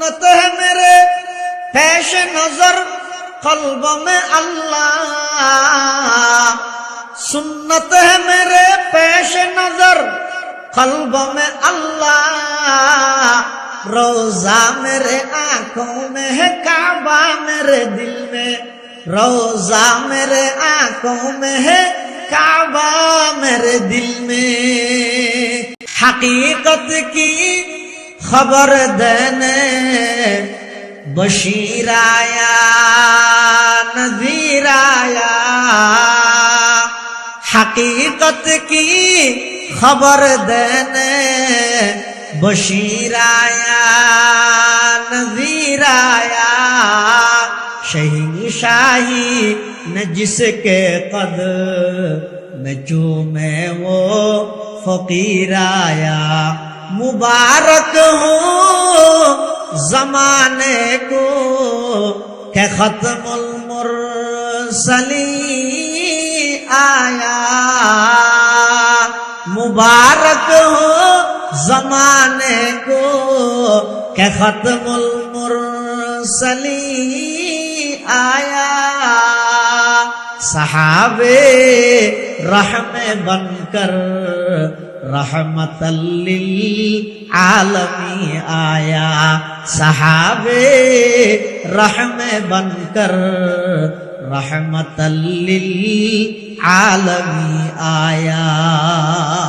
نت ہے میرے پیش نظر قلب میں اللہ سنت ہے میرے پیش نظر قلب میں اللہ روزہ میرے آنکھوں میں ہے کعبہ میرے دل میں روزہ میرے آنکھوں میں ہے کعبہ میرے دل میں حقیقت کی खबर देने बशीर आया नजीर आया हकीकत की खबर देने बशीर आया नजीर आया शही न जिसके कद, न चूमे वो फकीर आया مبارک ہو زمانے کو کہ ختم المرسلی آیا۔ مبارک ہو زمانے کو کہ ختم المرسلی آیا۔ صحابے رحم بن کر রহমতাল্লিল আলমি আয়া। সাহাবে রহমে বনকর রহমতাল্লিল আলমি আয়া।